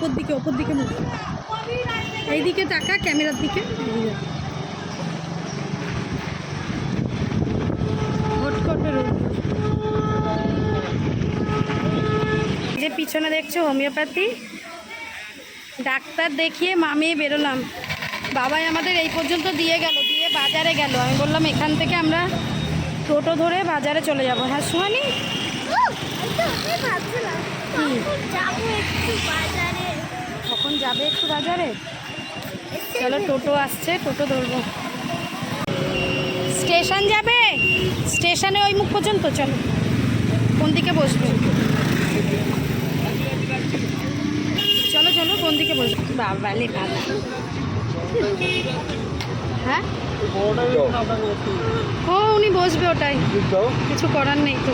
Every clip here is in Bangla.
ওপর দিকে ওপর দিকে মুখ। এই দিকে। টাকা ক্যামেরার দিকে যে। পিছনে দেখছ হোমিওপ্যাথি। ডাক্তার দেখিয়ে মামি বেরোলাম। বাবাই আমাদের এই পর্যন্ত দিয়ে গেল দিয়ে বাজারে গেল। আমি বললাম এখান থেকে আমরা টোটো ধরে বাজারে চলে যাব। হ্যাঁ সুহানি কখন যাবে একটু বাজারে? চলো টোটো আসছে টোটো ধরবো। স্টেশন যাবে? স্টেশনে ওই মুখ পর্যন্ত চলো। কোন দিকে বসবে? চলো চলো কোন দিকে বসবে? বাবা লেখা হ্যাঁ? ও উনি বসবে ওটাই। কিছু করার নেই তো।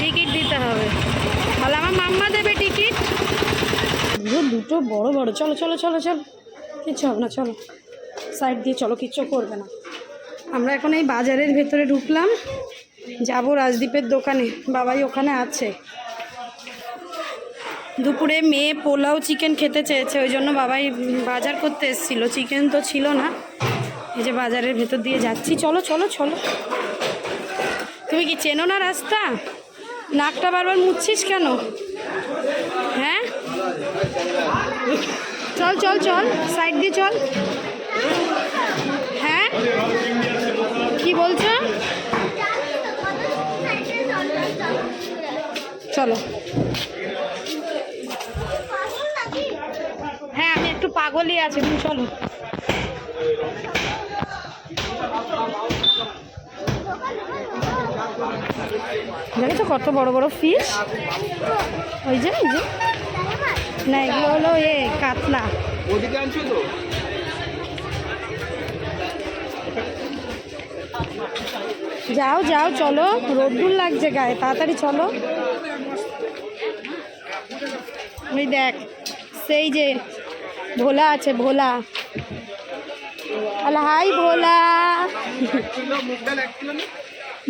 টিকিট দিতে হবে। তাহলে আমার মাম্মা দেবে টিকিট? দুটো বড় বড়, চলো চলো চলো চলো। কিচ্ছু হবে না, চলো। সাইড দিয়ে চলো, কিচ্ছু করবে না। আমরা এখন এই বাজারের ভেতরে ঢুকলাম। যাব রাজদীপের দোকানে। বাবাই ওখানে আছে। দুপুরে মেয়ে পোলাও চিকেন খেতে চেয়েছে, ওই জন্য বাবাই বাজার করতে এসেছিল। চিকেন তো ছিল না। এই যে বাজারের ভেতর দিয়ে যাচ্ছি। চলো চলো চলো। তুমি কি চেনো না রাস্তা? নাকটা বারবার মুছছিস কেন? হ্যাঁ? চল চল চল সাইড দিয়ে চল। হ্যাঁ? কি বলছো? চলো। হ্যাঁ আমি একটু পাগলই আছি, তুমি চলো। দেখেছ কত বড় বড় ফিশ ওই যে ওই যে। না এগুলো হলো এ কাতলা। ওদিকে আনছো তো? যাও যাও চলো। রোদ্দুর লাগছে গায়ে। তাড়াতাড়ি চলো। ওই দেখ সেই যে ভোলা আছে ভোলা। আলা হাই ভোলা।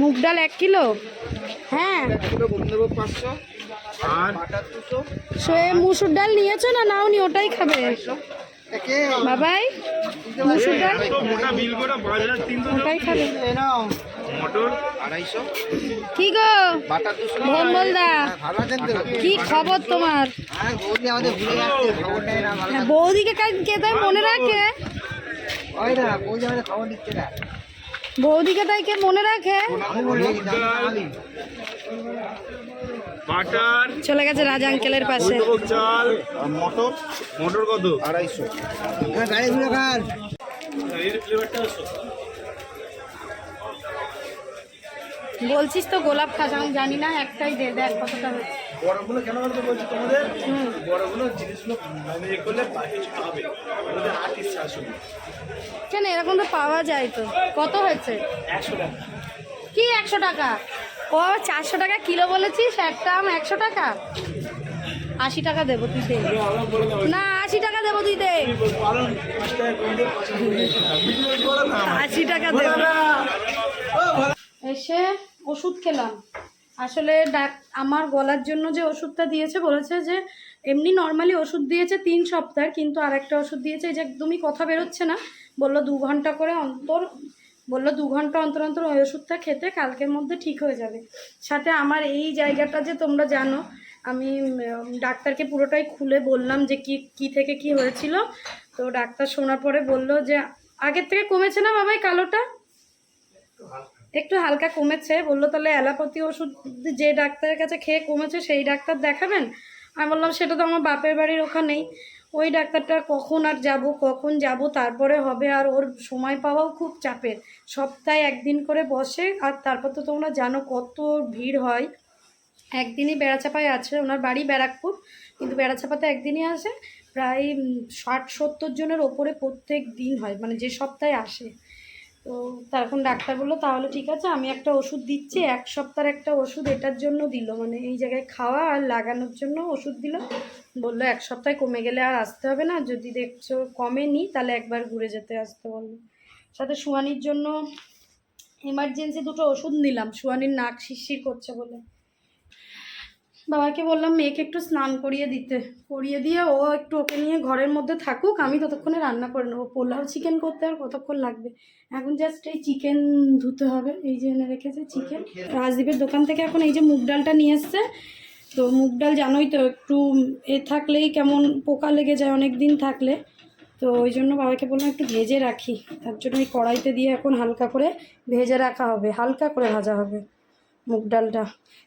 মুগ ডাল এক কিলো হ্যাঁ। আর? সে মুসুর ডাল নিয়েছো না নাও নি ওটাই খাবে। বাবাই মুসুর ডাল। ওটাই খাবে। নাও আড়াইশো। কি গো? ভোমবলদা ভালো আছেন তো কি খবর তোমার? হ্যাঁ বৌদি আমাদের ভুলে যাচ্ছে খবর নেই না ভালো হ্যাঁ, বৌদিকে কে তাই মনে রাখে? ওই না বৌদি আমাদের খবর দিচ্ছে না। বৌদিকে তাই কে মনে রাখে। বাটার। চলে গেছে রাজা আঙ্কেলের পাশে। চাল। মোটর? মোটর কত? আড়াইশো। হ্যাঁ বলছিস তো গোলাপ খাস আমি জানি না একটাই দে দেখ কতটা হয়েছে বড়গুলো কেন বলতে বলছি তোমাদের? বড়গুলো জিনিসগুলো মানে এ করলে বাকি হবে। ওদের আর্টিস্ট আসবে কেন? এরকম তো পাওয়া যায় তো। কত হয়েছে? একশো টাকা। কি একশো টাকা? ও চারশো টাকা কিলো বলেছিস? একটা আম একশো টাকা? আশি টাকা দেবো তুই দে। না আশি টাকা দেবো তুই দে। আশি টাকা দেবো। এসে ওষুধ খেলাম। আসলে ডাক, আমার গলার জন্য যে ওষুধটা দিয়েছে বলেছে যে এমনি নর্মালি ওষুধ দিয়েছে তিন সপ্তাহ কিন্তু আরেকটা ওষুধ দিয়েছে যে একদমই কথা বেরোচ্ছে না। বলল দু ঘণ্টা করে অন্তর, বলল দু ঘণ্টা অন্তর অন্তর ওই ওষুধটা খেতে, কালকের মধ্যে ঠিক হয়ে যাবে। সাথে আমার এই জায়গাটা যে তোমরা জানো, আমি ডাক্তারকে পুরোটাই খুলে বললাম যে কি কি থেকে কি হয়েছিল। তো ডাক্তার শোনার পরে বলল যে আগের থেকে কমেছে না বাবাই কালোটা? একটু হালকা কমেছে, বলল তাহলে অ্যালোপ্যাথি ওষুধ যে ডাক্তারের কাছে খেয়ে কমেছে সেই ডাক্তার দেখাবেন? আমি বললাম, সেটা তো আমার বাপের বাড়ির ওখানেই। ওই ডাক্তারটা কখন আর যাব, কখন যাব, তারপরে হবে আর ওর সময় পাওয়াও খুব চাপের। সপ্তাহে একদিন করে বসে আর তারপর তো তোমরা জানো কত ভিড় হয়। একদিনই বেড়াচাপায় আছে ওনার বাড়ি ব্যারাকপুর, কিন্তু বেড়াচাপাতে একদিনই আসে। প্রায় ষাট সত্তর জনের ওপরে প্রত্যেক দিন হয় মানে যে সপ্তাহে আসে। তো তখন ডাক্তার বলল, তাহলে ঠিক আছে, আমি একটা ওষুধ দিচ্ছি, এক সপ্তাহের একটা ওষুধ এটার জন্য দিল মানে এই জায়গায় খাওয়া আর লাগানোর জন্য ওষুধ দিল। বলল, এক সপ্তাহে কমে গেলে আর আসতে হবে না, যদি দেখছ কমে কমেনি, তাহলে একবার ঘুরে যেতে আসতে বলল। সাথে শুয়ানির জন্য এমার্জেন্সি দুটো ওষুধ নিলাম শুয়ানির নাক শিরশির করছে বলে। বাবাকে বললাম, মেয়েকে একটু স্নান করিয়ে দিতে। করিয়ে দিয়ে ও একটু ওকে নিয়ে ঘরের মধ্যে থাকুক, আমি ততক্ষণে রান্না করে নেব। পোলাও চিকেন করতে আর কতক্ষণ লাগবে? এখন জাস্ট এই চিকেন ধুতে হবে, এই যে এনে রেখেছে চিকেন রাজদীপের দোকান থেকে এখন এই যে মুগ ডালটা নিয়ে এসছে। তো মুগ ডাল জানোই তো, একটু এ থাকলেই কেমন পোকা লেগে যায় অনেক দিন থাকলে। তো ওই জন্য বাবাকে বললাম, একটু ভেজে রাখি। তার জন্য এই কড়াইতে দিয়ে এখন হালকা করে ভেজে রাখা হবে, হালকা করে ভাজা হবে। মুগ ডালটা।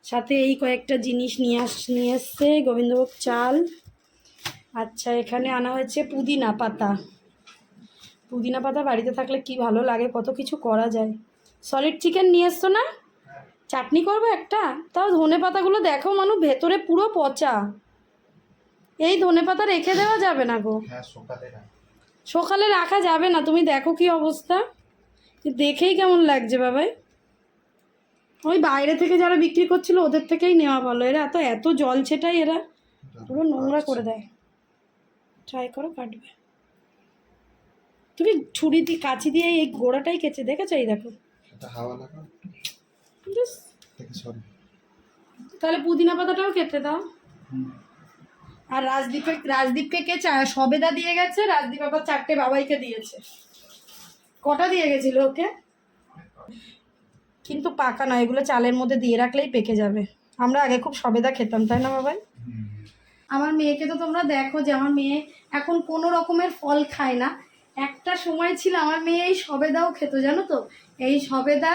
সাথে এই কয়েকটা জিনিস নিয়ে আস নিয়ে এসছে গোবিন্দভোগ চাল। আচ্ছা এখানে আনা হয়েছে পুদিনা পাতা। পুদিনা পাতা বাড়িতে থাকলে কি ভালো লাগে? কত কিছু করা যায়। সলিড চিকেন নিয়ে এসছো না? চাটনি করব একটা? তাও ধনে পাতাগুলো দেখো মানুষ ভেতরে পুরো পচা। এই ধনে পাতা রেখে দেওয়া যাবে না গো। হ্যাঁ সকালে রাখা যাবে না। তুমি দেখো কি অবস্থা। দেখেই কেমন লাগছে বাবাই। ওই বাইরে থেকে যারা বিক্রি করছিল ওদের থেকেই নেওয়া ভালো। এরা এত এত জল ছেটাই এরা। পুরো নোংরা করে দেয়। ট্রাই করো কাটবে। তুমি ছুরি দিয়ে কাঁচি দিয়ে এই গোড়াটাই কেচে দেখেছ? এই দেখো। তাহলে পুদিনা পাতাটাও কেটে দাও। আর রাজদীপে রাজদীপকে কে চা সবেদা দিয়ে গেছে? রাজদীপ আবার চারটে বাবাইকে দিয়েছে। কটা দিয়ে গেছিল ওকে? কিন্তু পাকা নয় এগুলো চালের মধ্যে দিয়ে রাখলেই পেকে যাবে। আমরা আগে খুব সবেদা খেতাম, তাই না বাবাই? আমার মেয়েকে তো তোমরা দেখো যে আমার মেয়ে এখন কোনো রকমের ফল খায় না। একটা সময় ছিল আমার মেয়ে এই সবেদাও খেত, জানো তো? এই সবেদা,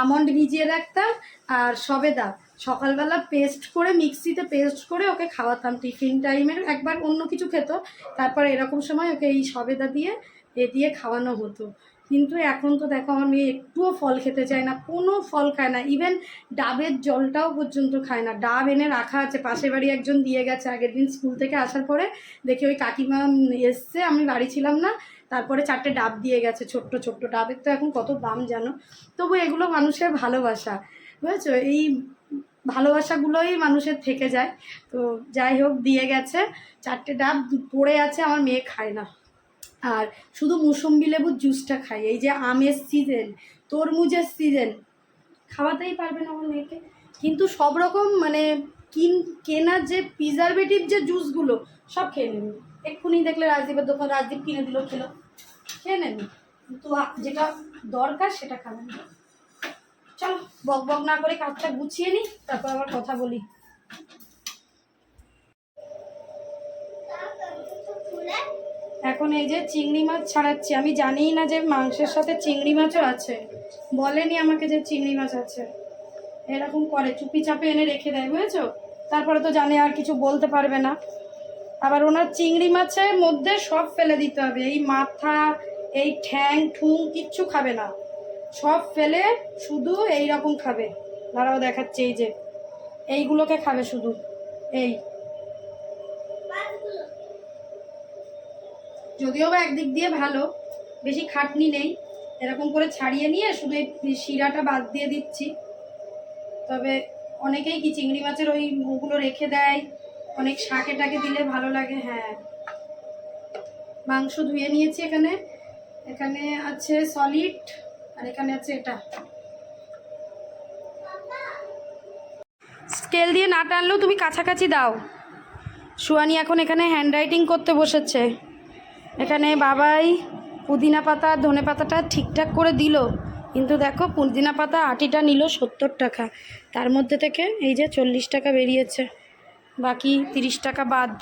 আমন্ড ভিজিয়ে রাখতাম আর সবেদা। সকালবেলা পেস্ট করে, মিক্সিতে পেস্ট করে ওকে খাওয়াতাম। টিফিন টাইমের একবার অন্য কিছু খেত, তারপর এরকম সময় ওকে এই সবেদা দিয়ে, এ দিয়ে খাওয়ানো হতো। কিন্তু এখন তো দেখো আমার মেয়ে একটুও ফল খেতে চায় না, কোনো ফল খায় না ইভেন ডাবের জলটাও পর্যন্ত খায় না। ডাব এনে রাখা আছে, পাশের বাড়ি একজন দিয়ে গেছে আগের দিন স্কুল থেকে আসার পরে, দেখি ওই কাকিমা এসছে, আমি বাড়ি ছিলাম না, তারপরে চারটে ডাব দিয়ে গেছে, ছোট্ট ছোট্ট ডাবের তো এখন কত দাম জানো? তবু এগুলো মানুষের ভালোবাসা, বুঝেছ? এই ভালোবাসাগুলোই মানুষের থেকে যায়। তো যাই হোক, দিয়ে গেছে, চারটে ডাব পড়ে আছে, আমার মেয়ে খায় না। আর শুধু মুসম্বি লেবুর জুসটা খাই। এই যে আমের সিজন তরমুজের সিজন খাওয়াতেই পারবে না আমার মেয়েকে। কিন্তু সব রকম মানে কিন কেনার যে প্রিজারভেটিভ যে জুসগুলো সব খেয়ে নেবে এক্ষুনি দেখলে রাজদীপের দোকান, রাজদীপ কিনে দিল, খেলো। খেয়ে নেবে কিন্তু যেটা দরকার সেটা খাবেন। চলো, বক বক না করে কাজটা গুছিয়ে নিই, তারপর আবার কথা বলি। এখন এই যে চিংড়ি মাছ ছাড়াচ্ছি, আমি জানিই না যে মাংসের সাথে চিংড়ি মাছও আছে। বলেনি আমাকে যে চিংড়ি মাছ আছে। এরকম করে, চুপি চাপে এনে রেখে দেয়, বুঝেছ? তারপরে তো জানে আর কিছু বলতে পারবে না। আবার ওনার চিংড়ি মাছের মধ্যে সব ফেলে দিতে হবে। এই মাথা, এই ঠ্যাং, ঠুং কিচ্ছু খাবে না। সব ফেলে শুধু এই রকম খাবে। দাঁড়াও দেখাচ্ছে, এই যে। এইগুলোকে খাবে শুধু। এই। যদিও বা একদিক দিয়ে ভালো, বেশি খাটনি নেই। এরকম করে ছাড়িয়ে নিয়ে শুধু এই শিরাটা বাদ দিয়ে দিচ্ছি। তবে অনেকেই কি চিংড়ি মাছের ওই ওগুলো রেখে দেয়? অনেক শাকে টাকে দিলে ভালো লাগে হ্যাঁ। মাংস ধুয়ে নিয়েছি এখানে। এখানে আছে সলিড আর এখানে আছে এটা। স্কেল দিয়ে না টানলেও তুমি কাছাকাছি দাও। সুয়ানি এখন এখানে হ্যান্ডরাইটিং করতে বসেছে। এখানে বাবাই পুদিনা পাতা, ধনে পাতাটা ঠিকঠাক করে দিল। কিন্তু দেখো, পুদিনা পাতা আটিটা নিল সত্তর টাকা। তার মধ্যে থেকে এই যে চল্লিশ টাকা বেরিয়েছে। বাকি তিরিশ টাকা বাদ।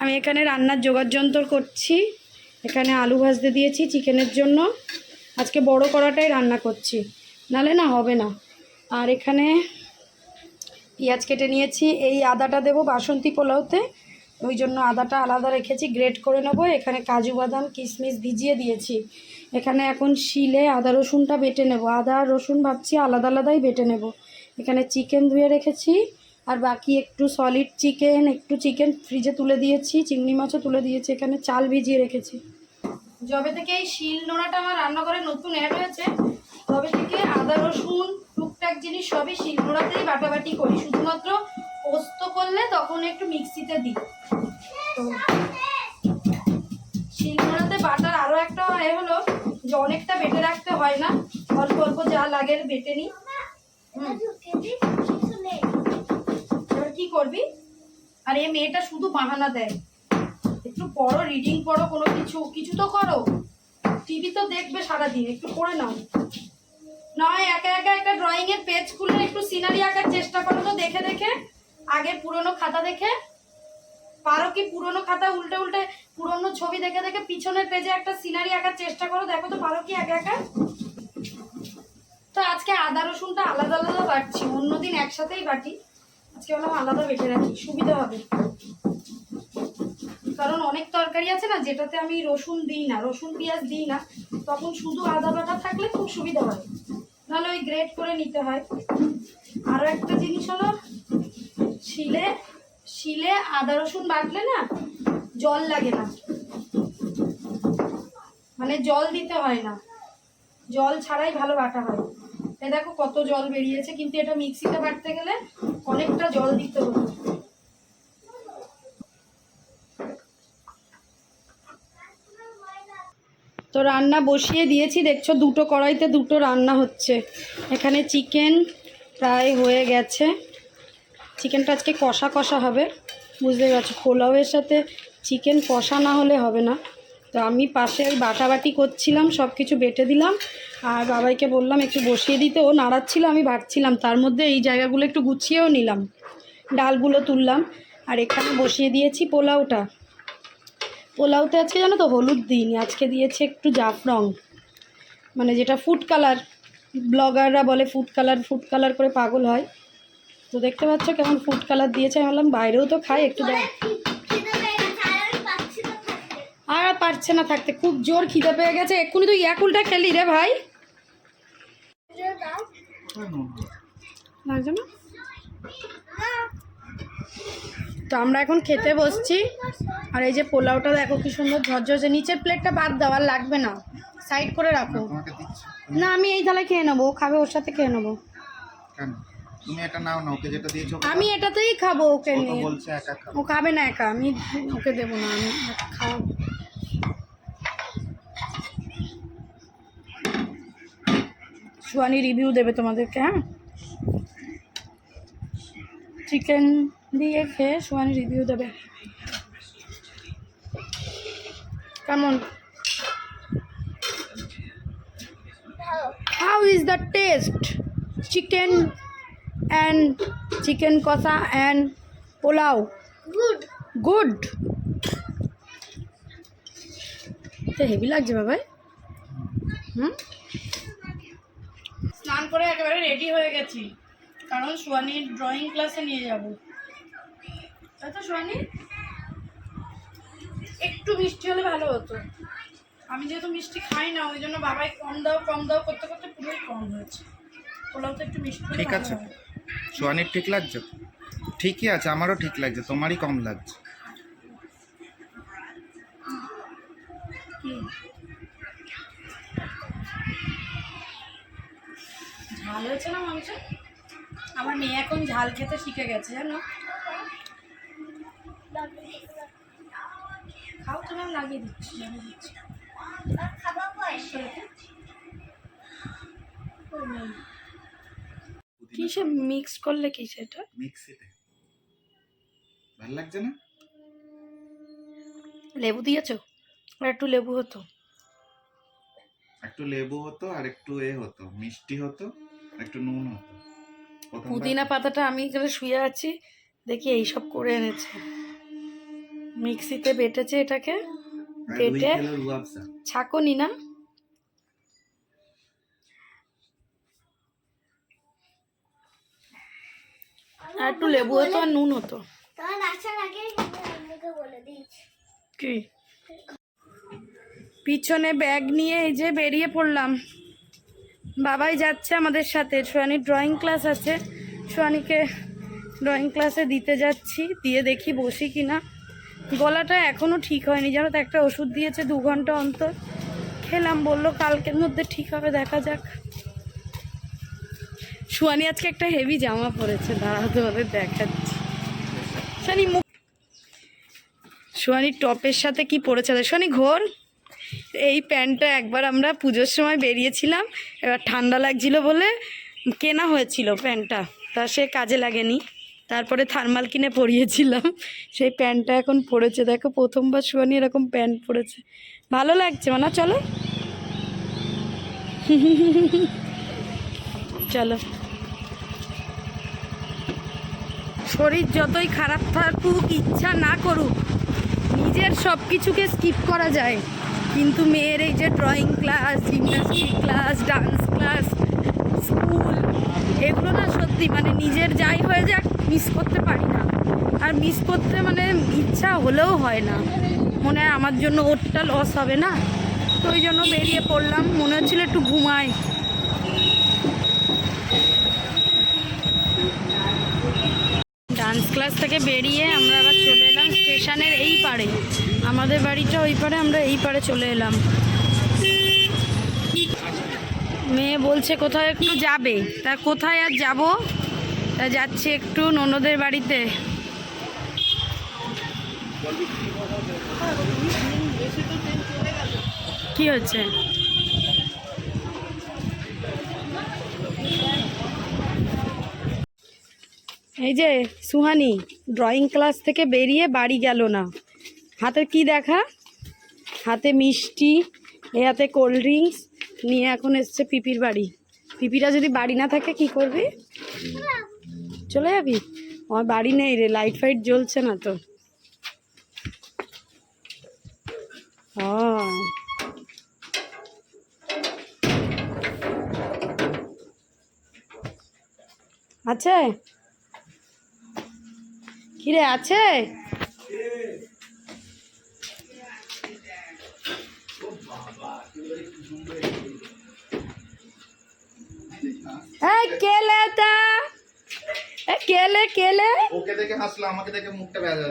আমি এখানে রান্নার জোগাড় যন্ত্র করছি। এখানে আলু ভাজতে দিয়েছি চিকেনের জন্য। আজকে বড় করাটাই রান্না করছি। নালে না হবে না। আর এখানে পেঁয়াজ কেটে নিয়েছি। এই আদাটা দেবো বাসন্তী পোলাওতে। ওই জন্য আদাটা আলাদা রেখেছি, গ্রেট করে নেব। এখানে কাজু বাদাম, কিশমিশ ভিজিয়ে দিয়েছি। এখানে এখন শিলে আদা রসুনটা বেটে নেব। আদা রসুন ভাবছি আলাদা আলাদাই বেটে নেব। এখানে চিকেন ধুয়ে রেখেছি, আর বাকি একটু সলিড চিকেন একটু চিকেন ফ্রিজে তুলে দিয়েছি, চিংড়ি মাছও তুলে দিয়েছি। এখানে চাল ভিজিয়ে রেখেছি। যবে থেকে এই শিল নোড়াটা আমার রান্নাঘরে নতুন অ্যাড হয়েছে, তবে থেকে আদা রসুন, টুকটাক জিনিস সবই শিল নোড়াতেই বাটাবাটি করি। শুধুমাত্র পোস্ত করলে তখন একটু মিক্সিতে দিই। তো শিলনোড়াতে বাটার আরও একটা এ হলো যে অনেকটা বেটে রাখতে হয় না। অল্প অল্প যা লাগে বেটে নিই। এবার কি করবি? আর এই মেয়েটা শুধু বাহানা দেয়। একটু পড়ো রিডিং পড়ো, কোনো কিছু কিছু তো করো। টিভি তো দেখবে সারাদিন, একটু পড়ে নাও। নয়, একা একা একটা ড্রয়িং এর পেজ খুলে একটু সিনারি আঁকার চেষ্টা করো তো দেখে দেখে। আগের পুরনো খাতা দেখে, পারো কি পুরনো খাতা উল্টে উল্টে, পুরনো ছবি দেখে দেখে পিছনের পেজে একটা সিনারি আঁকার চেষ্টা করো, দেখো তো পারো কি একা একা। তো আজকে আদা রসুনটা আলাদা আলাদা বাটছি, অন্যদিন একসাথেই বাটি। আজকে বললাম আলাদা বেটে রাখি, সুবিধা হবে। কারণ অনেক তরকারি আছে না, যেটাতে আমি রসুন দিই না, রসুন, পেঁয়াজ দিই না, তখন শুধু আদা বাটা থাকলে খুব সুবিধা হয়। নাহলে ওই গ্রেট করে নিতে হয়। আরও একটা জিনিস হলো শিলে শিলে আদা রসুন বাটলে না জল লাগে না। মানে জল দিতে হয় না। জল ছাড়াই ভালো বাটা হয়। এ দেখো কত জল বেরিয়েছে, কিন্তু এটা মিক্সিতে বাটতে গেলে অনেকটা জল দিতে হতো তো রান্না বসিয়ে দিয়েছি, দেখছ দুটো কড়াইতে দুটো রান্না হচ্ছে। এখানে চিকেন প্রায় হয়ে গেছে। চিকেনটা আজকে কষা কষা হবে। বুঝতে পারছ, পোলাওয়ের সাথে চিকেন কষা না হলে হবে না। তো আমি পাশে ওই বাটাবাটি করছিলাম সব কিছু বেটে দিলাম। আর বাবাইকে বললাম, একটু বসিয়ে দিতে। ও নাড়াচ্ছিল, আমি বাটছিলাম তার মধ্যে এই জায়গাগুলো একটু গুছিয়েও নিলাম। ডালগুলো তুললাম। আর এখানে বসিয়ে দিয়েছি পোলাওটা। পোলাওতে আজকে জানো তো হলুদ দিইনি, আজকে দিয়েছি একটু জাফরং। মানে যেটা ফুড কালার ব্লগাররা বলে ফুড কালার ফুড কালার করে পাগল হয়। তো দেখতে পাচ্ছ কেমন ফুড কালার দিয়েছে। আমি বললাম বাইরেও তো খাই একটু দেখ। আর আর পারছে না থাকতে খুব জোর খিদে পেয়ে গেছে। এক্ষুনি তুই ইয়াকুলটা খেলি রে ভাই। তো আমরা এখন খেতে বসছি। আর এই যে পোলাওটা দেখো কি সুন্দর ঝরঝরছে নিচের প্লেটটা বাদ দাও আর লাগবে না। সাইড করে রাখো। না আমি এই থালায় খেয়ে নেব ও খাবে ওর সাথে খেয়ে নেব। কেন? তুমি এটা নাও না ওকে যেটা দিয়েছ আমি এটাতেই খাব ওকে নিয়ে। বলছে একা খাও ও খাবে না একা আমি ওকে দেবো না আমি খাওয়াবো সুয়ানি রিভিউ দেবে তোমাদেরকে হ্যাঁ? চিকেন দিয়ে খেয়ে সুয়ানি রিভিউ দেবে। কেমন? How is the taste chicken and chicken কষা অ্যান্ড পোলাও গুড গুড তো হেভি লাগছে বাবাই। হুম? স্নান করে একেবারে রেডি হয়ে গেছি। কারণ সোয়ানির ড্রয়িং ক্লাসে নিয়ে যাব। তাই তো সোয়ানি? একটু মিষ্টি হলে ভালো হতো। আমি যেহেতু মিষ্টি খাই না ওই জন্য বাবাই কম দাও কম দাও করতে করতে পুরোই কম হয়েছে। পোলাও তো একটু মিষ্টি হলে ঠিক আছে। সোয়ানির ঠিক লাগছে? ঠিকই আছে আমারও ঠিক লাগছে তোমারই কম লাগছে। ঝাল হয়েছে না মাংস? আমার মেয়ে এখন ঝাল খেতে শিখে গেছে জানো? খাও তোমার লাগিয়ে দিচ্ছি লাগিয়ে দিচ্ছি। খাবার পয়সা কিসে মিক্স করলে কি সেটা? মিক্সিতে ভালো লাগছে না? লেবু দিয়েছ? আর একটু লেবু হতো। একটু লেবু হতো আর একটু এ হতো মিষ্টি হতো একটু নুন হতো। পুদিনা পাতাটা আমি এখানে শুয়ে আছি দেখি এইসব করে এনেছে। মিক্সিতে বেটেছে এটাকে বেটে। ছাকনি না? আর একটু লেবু হতো আর নুন হতো। তোমার আসার আগে বলে দিয়েছি কি? পিছনে ব্যাগ নিয়ে এই যে বেরিয়ে পড়লাম। বাবাই যাচ্ছে আমাদের সাথে। সোয়ানির ড্রয়িং ক্লাস আছে। সোয়ানিকে ড্রয়িং ক্লাসে দিতে যাচ্ছি। দিয়ে দেখি বসি কি না গলাটা এখনও ঠিক হয়নি। জানো তো একটা ওষুধ দিয়েছে দু ঘণ্টা অন্তর। খেলাম বলল কালকের মধ্যে ঠিক হবে দেখা যাক। সোয়ানি আজকে একটা হেভি জামা পরেছে। দাঁড়াও তোমাদের দেখাচ্ছি। সোয়ানি মুখ সোয়ানির টপের সাথে কি পরেছে? সোয়ানি ঘোর। এই প্যান্টটা একবার আমরা পুজোর সময় বেরিয়েছিলাম। এবার ঠান্ডা লাগছিল বলে কেনা হয়েছিল প্যান্টটা। তা সে কাজে লাগেনি। তারপরে থার্মাল কিনে পরিয়েছিলাম। সেই প্যান্টটা এখন পরেছে। দেখো, প্রথমবার শুয়ানি এরকম প্যান্ট পরেছে। ভালো লাগছে না চলো। চলো। শরীর যতই খারাপ থাকুক, ইচ্ছা না করুক, নিজের সব কিছুকে স্কিপ করা যায়। কিন্তু মেয়ের এই যে drawing class gymnastic class dance class school এগুলো না সত্যি মানে নিজের যাই হয়ে যাক মিস করতে পারি না। আর মিস করতে মানে ইচ্ছা হলেও হয় না। মনে হয় আমার জন্য ওরটা লস হবে না। তো ওই জন্য বেরিয়ে পড়লাম। মনে হচ্ছিল একটু ঘুমাই ডান্স ক্লাস থেকে বেরিয়ে আমরা আবার চলে এলাম স্টেশনের এই পারে আমাদের বাড়িটা ওই পারে আমরা এই পারে চলে এলাম। মেয়ে বলছে কোথায় একটু যাবে। তা কোথায় আর যাব? তা যাচ্ছি একটু ননদের বাড়িতে। কি হচ্ছে? এই যে সুহানি ড্রয়িং ক্লাস থেকে বেরিয়ে বাড়ি গেল না। হাতে কি দেখা? হাতে মিষ্টি, এ হাতে কোল্ড ড্রিঙ্কস নিয়ে এখন এসছে পিপির বাড়ি। পিপিরা যদি বাড়ি না থাকে, কি করবি? চলে যাবি? আমার বাড়ি নেই রে লাইট ফাইট জ্বলছে না তো। আছে? কিরে আছে? এই কেলে তা কেলে কেলে ওকে দেখে হাসলো আমাকে দেখে মুখটা বেজা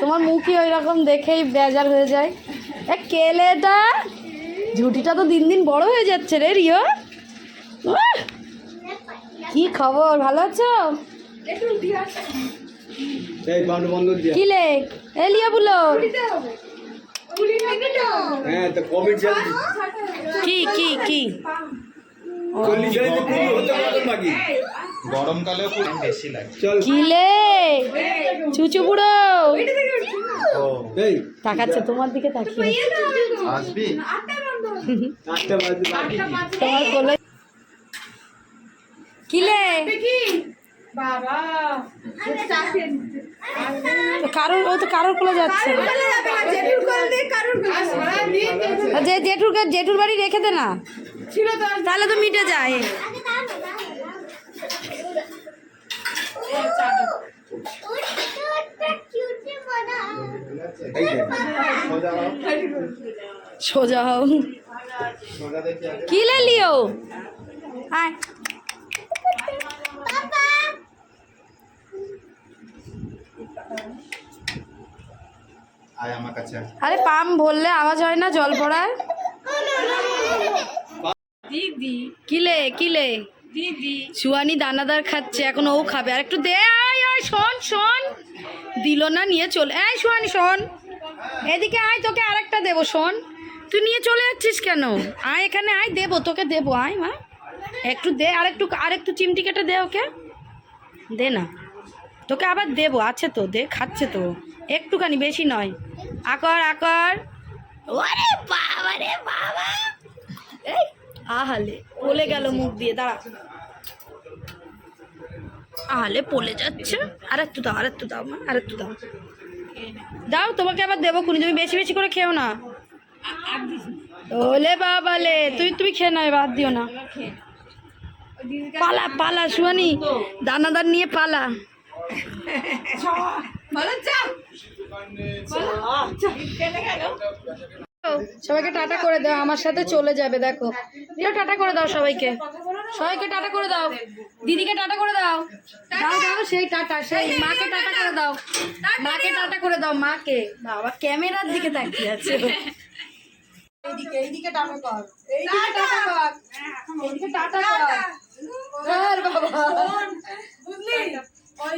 তোমার মুখই ওই রকম দেখেই বেজার হয়ে যায়। এ কেলে তা ঝুটিটা তো দিন দিন বড় হয়ে যাচ্ছে রে রিও! কি খবর? ভালো আছো? এই বাউন্ড বন্ধ দিয়া। কিলে এলিয়া বলো। হ্যাঁ তো কোভিড কি কি কি? বেশি লাগে। চুচু বুড়ো। ও তাকাচ্ছে তোমার দিকে তাকিয়ে আসবি? তোমার কিলে কারোর ও তো কারোর কোলে যাচ্ছে। যে জেঠুরকে জেঠুর বাড়ি রেখে দে না। তাহলে তো মিটে যায়। মনা। সোজা হও। কি লে লিও? আয় বাবা আয় আমার কাছে আরে পাম বললে আওয়াজ হয় না জল পড়ায়? কিলে কিলে সুয়ানি দানাদার খাচ্ছে এখন ও খাবে। আর একটু দে আয় আয় শোন শোন। দিল না নিয়ে চলে এই সুয়ানি শোন। এদিকে আয় তোকে আরেকটা দেবো শোন। তুই নিয়ে চলে যাচ্ছিস কেন? আয় এখানে আয় দেবো তোকে দেবো আয় মা। একটু দে আর একটু আর একটু চিমটি কেটে দে ওকে। দে না। তোকে আবার দেবো আছে তো দে খাচ্ছে তো। একটুখানি বেশি নয়। আকর আকর। ওরে বাবা রে বাবা। এই আহালে পলে গেল মুখ দিয়ে দাঁড়া। আহালে পলে যাচ্ছে। আর একটু দাও আর একটু দাও মা আর একটু দাও। দাও তোমাকে আবার দেবো কুনি তুমি বেশি বেশি করে খেও না। ওলে বাবালে তুই তুমি খেয়ে নাও বাদ দিও না। পালা পালা শুয়ানি। দানাদার নিয়ে পালা। সবাইকে টাটা করে দাও আমার সাথে চলে যাবে দেখো। দিও টাটা করে দাও সবাইকে। সবাইকে টাটা করে দাও। দিদিকে টাটা করে দাও। দাও দাও সেই টাটা সেই মাকে টাটা করে দাও। মাকে টাটা করে দাও মাকে। বাবা ক্যামেরার দিকে তাকিয়ে আছে। এইদিকে এইদিকে টাটা কর। এইদিকে টাটা কর। এইদিকে টাটা কর। আর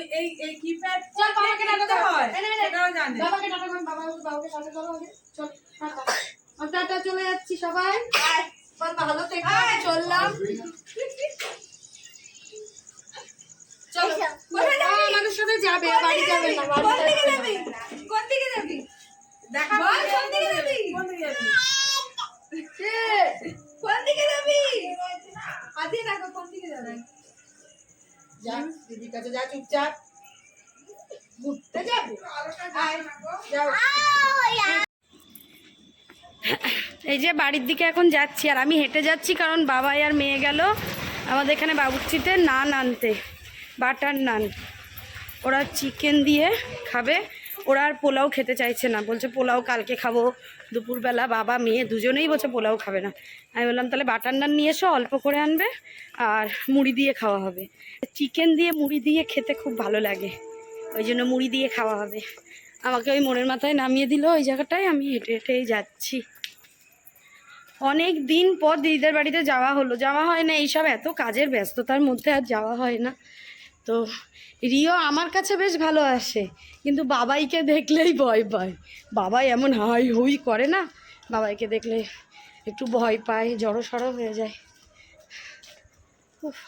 বাবা চল বাবাকে টাটা কর এই নে, এই নে। বাবাকে টাটা কর বাবা বাবাকে টাটা করো আগে চল টাটা আর টাটা চলে যাচ্ছি সবাই। বল ভালো থেকো। চললাম। চলো। কোথায় সাথে যাবে বাড়ি যাবে না বাড়ি যাবে না। কোন দিকে যাবি? দেখা বল কোন দিকে যাবি? কোন দিকে যাবি? কোন দিকে যাবি? আদি দেখো কোন দিকে যাবে? যা দিদির কাছে যা চুপচাপ। ঘুরতে যাবে? এই যে বাড়ির দিকে এখন যাচ্ছি আর আমি হেঁটে যাচ্ছি কারণ বাবাই আর মেয়ে গেল আমাদের এখানে বাবুর্চিতে নান আনতে বাটার নান। ওরা চিকেন দিয়ে খাবে। ওরা আর পোলাও খেতে চাইছে না। বলছে, পোলাও কালকে খাব। দুপুরবেলা বাবা, মেয়ে দুজনেই বলছে, পোলাও খাবে না। আমি বললাম, তাহলে বাটার নান নিয়ে এসো, অল্প করে আনবে আর মুড়ি দিয়ে খাওয়া হবে। চিকেন দিয়ে মুড়ি দিয়ে খেতে খুব ভালো লাগে। ওই জন্য মুড়ি দিয়ে খাওয়া হবে। আমাকে ওই মনের মাথায় নামিয়ে দিল, ওই জায়গাটায় আমি হেঁটে হেঁটেই যাচ্ছি। অনেক দিন পর দিদিদের বাড়িতে যাওয়া হলো। যাওয়া হয় না, এইসব এত কাজের ব্যস্ততার মধ্যে আর যাওয়া হয় না। তো রিও আমার কাছে বেশ ভালো আসে, কিন্তু বাবাইকে দেখলেই ভয় পায়। বাবাই এমন হাই হুই করে না, বাবাইকে দেখলে একটু ভয় পায় জড়ো সড়ো হয়ে যায়।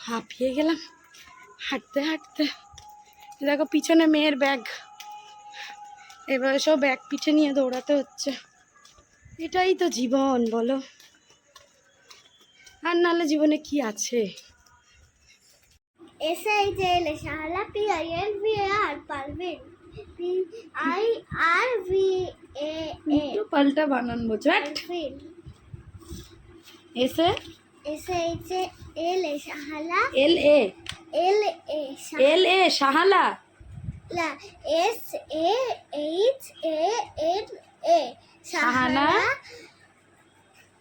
হাঁপিয়ে গেলাম। হাঁটতে হাঁটতে। দেখো পিছনে মেয়ের ব্যাগ। এবার সব ব্যাগ পিঠে নিয়ে দৌড়াতে হচ্ছে। এটাই তো জীবন, বলো। আর নাহলে জীবনে কি আছে? S H L Shahla P I L V R Parvin P I R V A A পাল্টা বানান বোঝো পারভিন এসে S H L Shahla. L A L A L A Shahla. S A H A N A Shahana.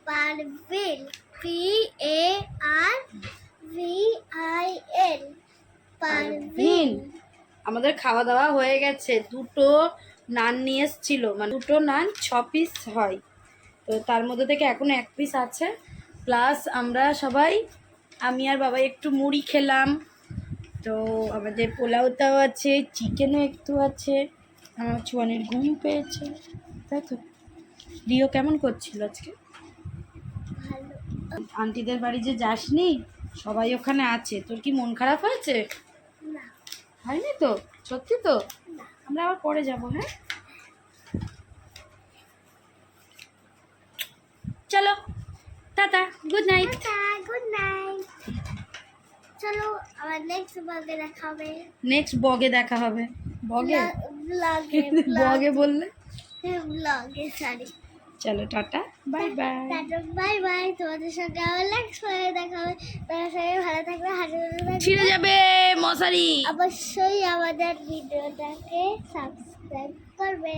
Parvin P A R Parvin আমাদের খাওয়া দাওয়া হয়ে গেছে। দুটো নান নিয়ে এসছিল। মানে দুটো নান ছ পিস হয়। তো তার মধ্যে থেকে এখন এক পিস আছে। প্লাস আমরা সবাই আমি আর বাবা একটু মুড়ি খেলাম। তো আমাদের পোলাওটাও আছে চিকেনও একটু আছে। আমার চুয়ানের ঘুম পেয়েছে। তাই তো? রিও কেমন করছিল আজকে? আন্টিদের বাড়ি যে যাসনি? সবাই ওখানে আছে। তোর কি মন খারাপ হয়েছে? হয়নি তো? সত্যি তো? আমরা আবার পরে যাব হ্যাঁ? চলো tata good night good night চলো আবার নেক্সট ব্লগে দেখা হবে। নেক্সট বগে দেখা হবে। বগে ব্লগে বগে বললে? ব্লগে সরি চলো tata bye bye tata bye bye তোমাদের সঙ্গে আবার নেক্সট করে দেখা হবে। তোমার সবাই ভালো থাকবে হাসি ছিঁড়ে যাবে মশারি। অবশ্যই আমাদের ভিডিওটাকে সাবস্ক্রাইব করবে।